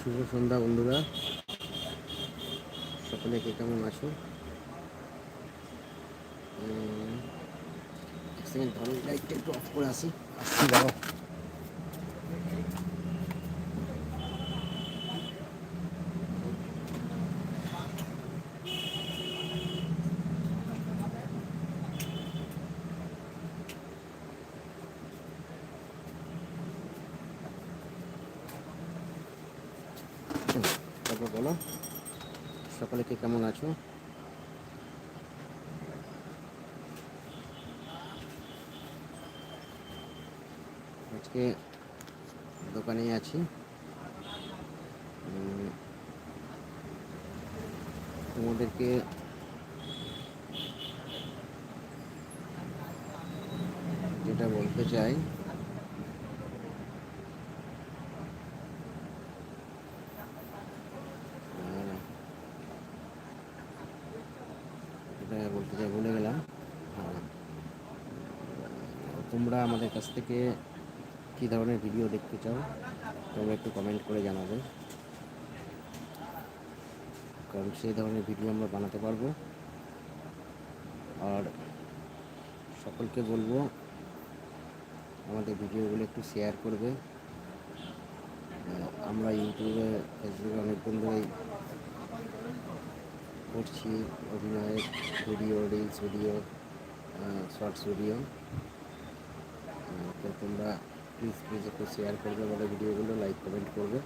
শুভ সন্ধ্যা, বন্ধুরা। সকলে কে কেমন আছো? এক সেকেন্ড ধরো লাইটটা একটু অফ করে আসি। আসছি, দাঁড়াও। তারপর বলো। সকলে কে কেমন আছো? আজকে দোকানেই আছি। তোমাদেরকে যেটা বলতে চাই আহ, যেটা বলতে চাই ভুলে গেলাম আহ, তোমরা আমাদের কাছ থেকে কী ধরনের ভিডিও দেখতে চাও, তোমরা একটু কমেন্ট করে জানাবে। কারণ সেই ধরনের ভিডিও আমরা বানাতে পারব। আর সকলকে বলব, আমাদের ভিডিওগুলো একটু শেয়ার করবে। আমরা ইউটিউবে, ফেসবুকে অনেক ধরেই করছি, অভিনয়ের video reels video shorts video তো তোমরা প্লিজ প্লিজ একটু শেয়ার করবে আমাদের ভিডিওগুলো লাইক কমেন্ট করবে।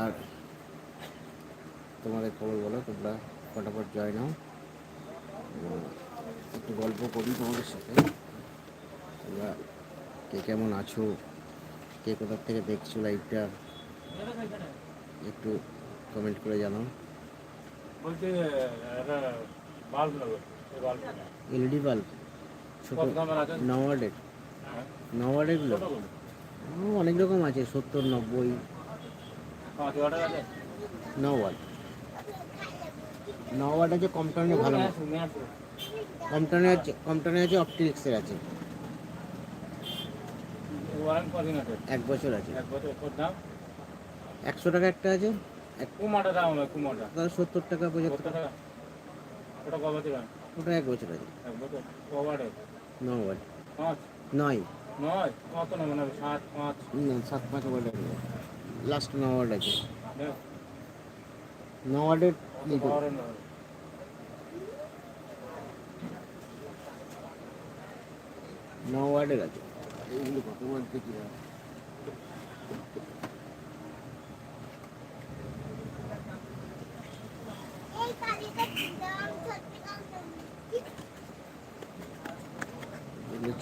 আর তোমাদের খবর বলো, তোমরা ফটাফট জয়েন হও। একটু গল্প করি তোমাদের সাথে। তোমরা কে কেমন আছো, কে কোথার থেকে দেখছ লাইভটা একটু কমেন্ট করে জানাও। বাল্ব এলইডি বাল্ব ছোট দামের নওয়ার্ডের। হ্যাঁ? নওয়ার্ডেরগুলো? অনেক রকম আছে সত্তর নব্বই। আছে? নওয়ার্ড। নওয়ার্ড আছে কম টার্নে ভালো আসুন। কম টার্নে আছে কম আছে অপটিক্সের আছে। এক বছর আছে। একশো টাকা একটা আছে। কুমাটা দাম হবে কুমাটা তাহলে সত্তর টাকা পঁচাত্তর টাকা। ওটা কবে ওটা এক বছর আছে এক বছর? কবারে নওয়ার্ড পাঁচ? নয়। নয়? কত নেবেন হবে সাত পাঁচ? না, সাত পাঁচ ওয়ার্ড লাস্ট নওয়ার্ড আছে। নওয়ার্ডের? নওয়ার্ডের আছে এইগুলো কত ওয়ার্ড দেখি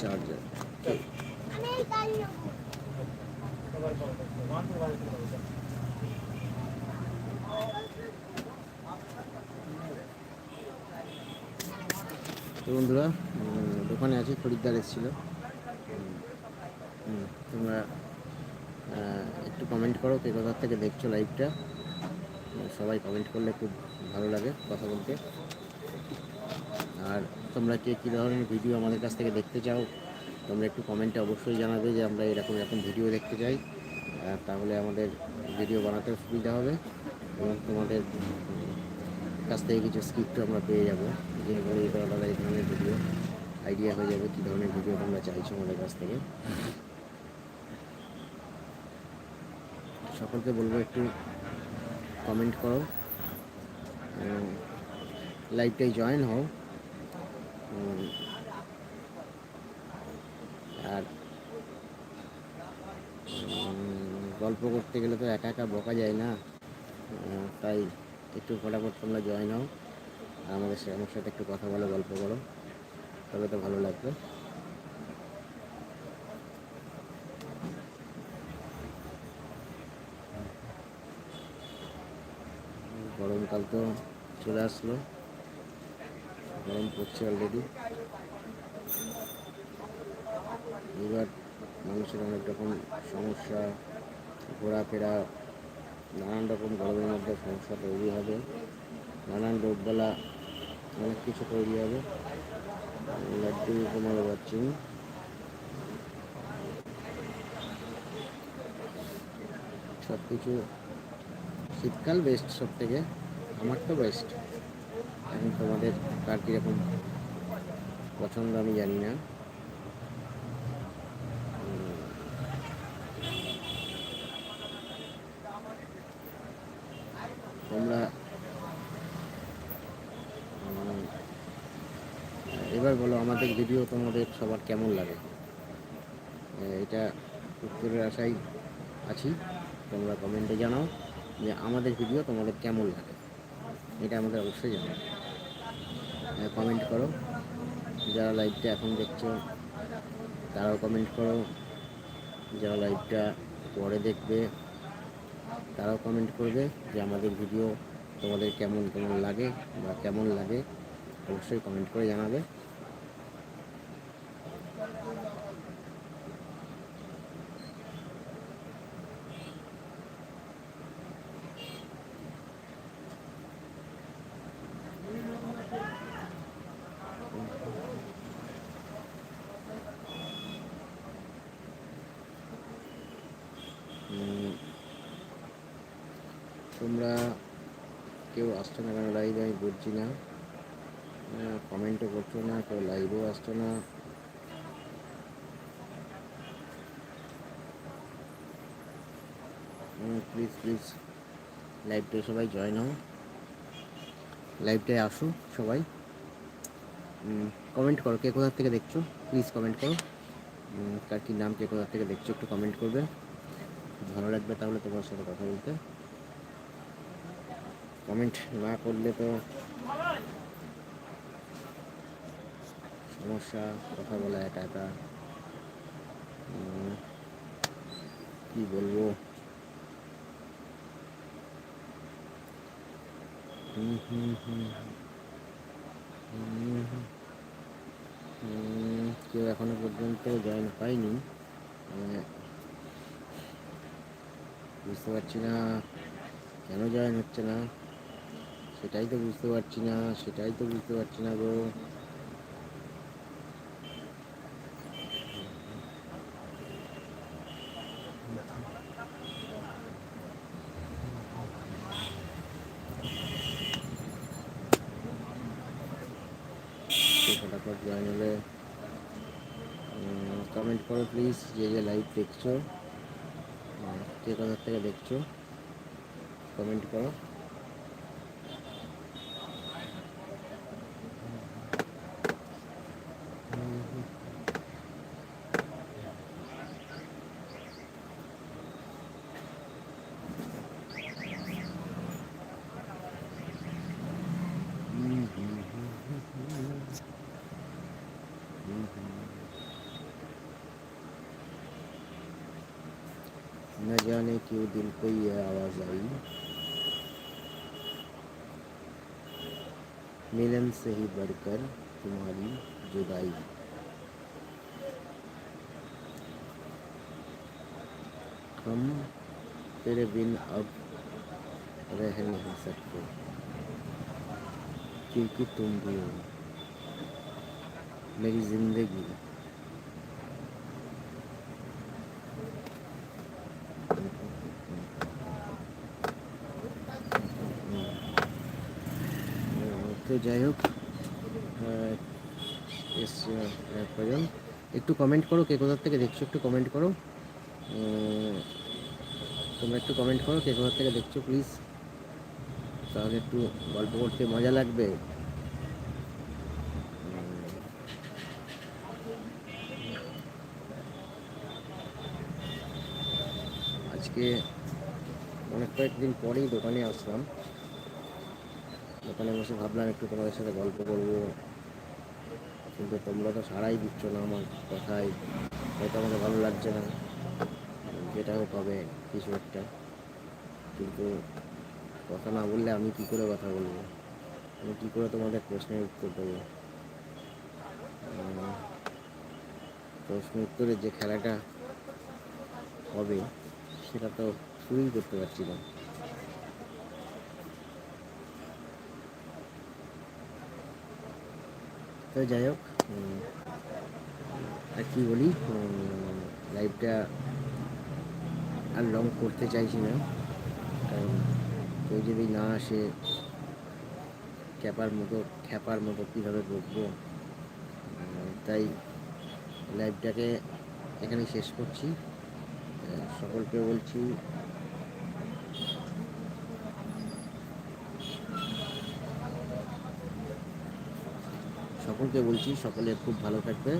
চার্জার। তো বন্ধুরা দোকানে আছি, খরিদ্দার এসেছিল। তোমরা একটু কমেন্ট করো, কে কোথার থেকে দেখছ লাইভটা সবাই কমেন্ট করলে খুব ভালো লাগে কথা বলতে। আর তোমরা কে কী ধরনের ভিডিও আমাদের কাছ থেকে দেখতে চাও, তোমরা একটু কমেন্টে অবশ্যই জানাবে যে আমরা এরকম এরকম ভিডিও দেখতে চাই। তাহলে আমাদের ভিডিও বানাতে সুবিধা হবে এবং তোমাদের কাছ থেকে কিছু স্ক্রিপ্টও আমরা পেয়ে যাব। যে করে এটা আলাদা এই ধরনের ভিডিও আইডিয়া হয়ে যাবে কী ধরনের ভিডিও তোমরা চাইছো আমাদের কাছ থেকে। সকলকে বলব একটু কমেন্ট করো। লাইভটাই জয়েন হও। আর গল্প করতে গেলে তো একা একা বকা যায় না। তাই একটু ফটাফট তোমরা জয়েন হও। আর আমাদের আমার সাথে একটু কথা বলো, গল্প করো। তবে তো ভালো লাগবে। গরমকাল তো চলে আসলো। গরম পড়ছে অলরেডি এবার মানুষের অনেক রকম সমস্যা, ঘোরাফেরা, নানান রকম গরমের মধ্যে সমস্যা তৈরি হবে। নানান রোগবালা অনেক কিছু তৈরি হবে। টু তোমার ওয়াচিং সব কিছু শীতকাল বেস্ট সব থেকে আমার তো বেস্ট এখন তোমাদের কার কীরকম পছন্দ আমি জানি না। তোমরা এবার বলো আমাদের ভিডিও তোমাদের সবার কেমন লাগে? এটা উত্তরের আশায় আছি। তোমরা কমেন্টে জানাও যে আমাদের ভিডিও তোমাদের কেমন লাগে? এটা আমাদের অবশ্যই জানাও। কমেন্ট করো। যারা লাইভটা এখন দেখছ, তারাও কমেন্ট করো। যারা লাইভটা পরে দেখবে, তারাও কমেন্ট করবে যে আমাদের ভিডিও তোমাদের কেমন কেমন লাগে বা কেমন লাগে। অবশ্যই কমেন্ট করে জানাবে। তোমরা কেউ আসছো না কেন? লাইভে আমি বুঝছি না। কমেন্টও করছ না, কেউ লাইভেও আসছো না। প্লিজ প্লিজ লাইভটায় সবাই জয়েন হও। লাইভটায় আসো সবাই। কমেন্ট করো, কে কোথা থেকে দেখছ? প্লিজ কমেন্ট করো। কার কি নাম, কে কোথার থেকে দেখছ, একটু কমেন্ট করবে। ভালো লাগবে তাহলে তোমার সাথে কথা বলতে। কমেন্ট না করলে তো সমস্যা, কথা বলা একা একা। কি বলব? হুম হুম হুম কেউ এখনও পর্যন্ত জয়েন পাইনি মানে বুঝতে পারছি না, কেন জয়েন হচ্ছে না? সেটাই তো বুঝতে পারছি না, সেটাই তো বুঝতে পারছি না গো। ফটাফট জয়েন হলে কমেন্ট করো প্লিজ যে যে লাইভ দেখছ কে কোথা থেকে দেখছ কমেন্ট করো। जाने क्यों दिल को ये आवाज़ आई? मिलन से ही बढ़कर तुम्हारी जुदाई। हम तेरे बिन अब रह नहीं सकते, क्योंकि तुम भी हो। मेरी ज़िंदगी তো যাই হোক এস প্রয়োজন একটু কমেন্ট করো, কে কোথা থেকে দেখছ একটু কমেন্ট করো। তোমরা একটু কমেন্ট করো, কে কোথা থেকে দেখছ প্লিজ তাহলে একটু গল্প করতে মজা লাগবে। আজকে অনেক কয়েকদিন পরেই দোকানে আসলাম। দোকানে বসে ভাবলাম একটু তোমাদের সাথে গল্প করব। কিন্তু তোমরা তো সারাই দিচ্ছ না আমার কথায়। হয়তো আমাকে ভালো লাগছে না। যেটা হোক হবে কিছু একটা। কিন্তু কথা না বললে আমি কি করে কথা বলব? আমি কী করে তোমাদের প্রশ্নের উত্তর দেবো? প্রশ্ন উত্তরের যে খেলাটা হবে, সেটা তো শুরুই করতে পারছি না। তো যাই হোক আর কি বলি লাইভটা আর লং করতে চাইছি না। কারণ কেউ যদি না আসে, খ্যাপার মতো খ্যাপার মতো কীভাবে বকবো? তাই লাইভটাকে এখানে শেষ করছি। সকলকে বলছি সকলকে বলছি, সকলে খুব ভালো থাকবে।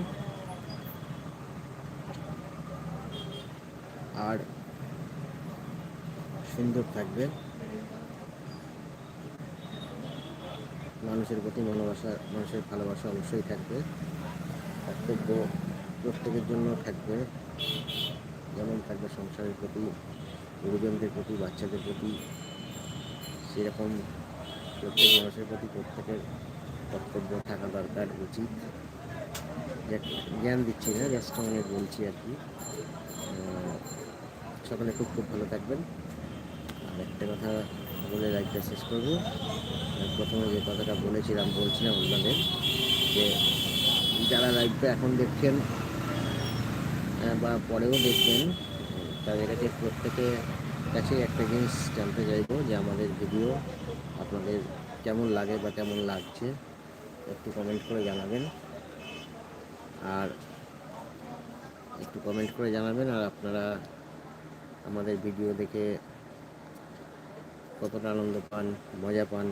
আর সুন্দর থাকবে। মানুষের প্রতি ভালোবাসা মানুষের ভালোবাসা অবশ্যই থাকবে। কর্তব্য প্রত্যেকের জন্য থাকবে। যেমন থাকবে সংসারের প্রতি, গুরুজনদের প্রতি, বাচ্চাদের প্রতি। সেরকম প্রত্যেক মানুষের প্রতি প্রত্যেকের কর্তব্য থাকা দরকার, উচিত। জ্ঞান দিচ্ছি না জাস্ট মানে বলছি আর কি। সকলে খুব খুব ভালো থাকবেন। আর একটা কথা বলে লাইফটা শেষ করব। প্রথমে যে কথাটা বলেছিলাম, বলছিলাম আপনাদের যে, যারা লাইভটা এখন দেখছেন বা পরেও দেখবেন, তাদের কাছে প্রত্যেকে কাছে একটা জিনিস জানতে চাইব যে, আমাদের ভিডিও আপনাদের কেমন লাগে বা কেমন লাগছে। একটু কমেন্ট করে জানাবেন। আর একটু কমেন্ট করে জানাবেন আর আপনারা আমাদের ভিডিও দেখে কতটা আনন্দ পান, মজা পান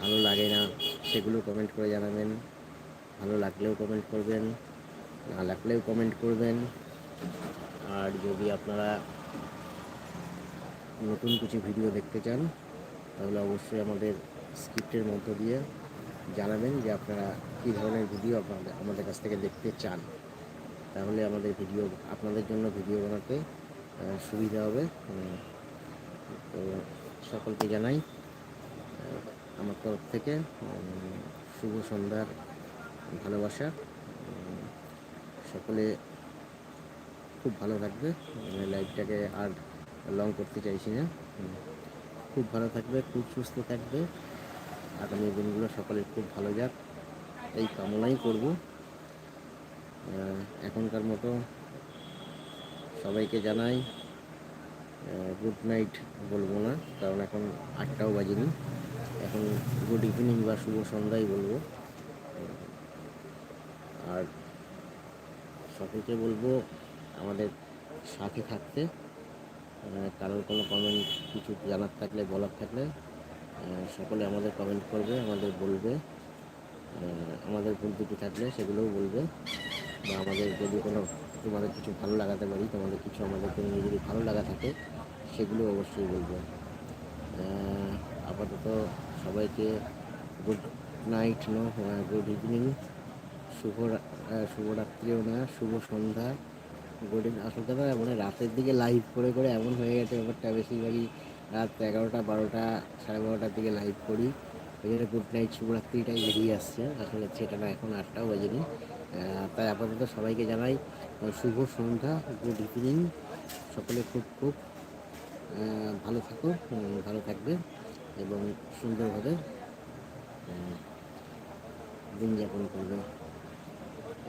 ভালো লাগে না, সেগুলো কমেন্ট করে জানাবেন। ভালো লাগলেও কমেন্ট করবেন, না লাগলেও কমেন্ট করবেন। আর যদি আপনারা নতুন কিছু ভিডিও দেখতে চান, তাহলে অবশ্যই আমাদের স্ক্রিপ্টের মধ্য দিয়ে জানাবেন যে আপনারা কী ধরনের ভিডিও আপনাদের, আমাদের কাছ থেকে দেখতে চান। তাহলে আমাদের ভিডিও, আপনাদের জন্য ভিডিও বানাতে সুবিধা হবে। তো সকলকে জানাই আমার তরফ থেকে শুভ সন্ধ্যার ভালোবাসা। সকলে খুব ভালো থাকবে। লাইফটাকে আর লং করতে চাইছি না। খুব ভালো থাকবে, খুব সুস্থ থাকবে। আগামী দিনগুলো সকলের খুব ভালো যাক। এই কামনাই করব। এখনকার মতো সবাইকে জানাই গুড নাইট বলব না, কারণ এখন আটটাও বাজেনি। এখন গুড ইভিনিং বা শুভ সন্ধ্যাই বলব। আর সকলকে বলব আমাদের সাথে থাকতে। কারোর কোনো কমেন্ট কিছু জানার থাকলে, বলার থাকলে সকলে আমাদের কমেন্ট করবে, আমাদের বলবে আমাদের ভুল ত্রুটি থাকলে সেগুলোও বলবে, বা আমাদের যদি কোনো তোমাদের কিছু ভালো লাগাতে পারি, তোমাদের কিছু আমাদের কোনো যদি ভালো লাগা থাকে, সেগুলো অবশ্যই বলবে। আপাতত সবাইকে good night no good evening শুভ শুভরাত্রিও না, শুভ সন্ধ্যা গুড আসল কথা মানে রাতের দিকে লাইভ করে করে এমন হয়ে গেছে ব্যাপারটা, বেশিরভাগই রাত এগারোটা, বারোটা, সাড়ে বারোটার দিকে লাইভ করি। ওই জন্য গুড নাইট শুভরাত্রিটাই বেরিয়ে আসছে। আসলে সেটা না, এখন আটটাও বাজেনি। তাই আপাতত সবাইকে জানাই শুভ সন্ধ্যা গুড ইভিনিং সকলে খুব খুব ভালো থাকো ভালো থাকবে এবং সুন্দরভাবে দিন যাপন করবে।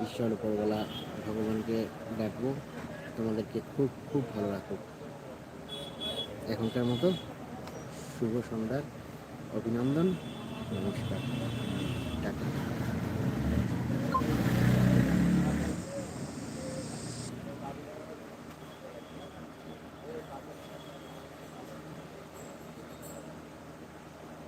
ঈশ্বর উপরবেলা ভগবানকে ডাকবো। তোমাদেরকে খুব খুব ভালো রাখুক। এখনকার মতো শুভ সন্ধ্যার অভিনন্দন নমস্কার। টাটা।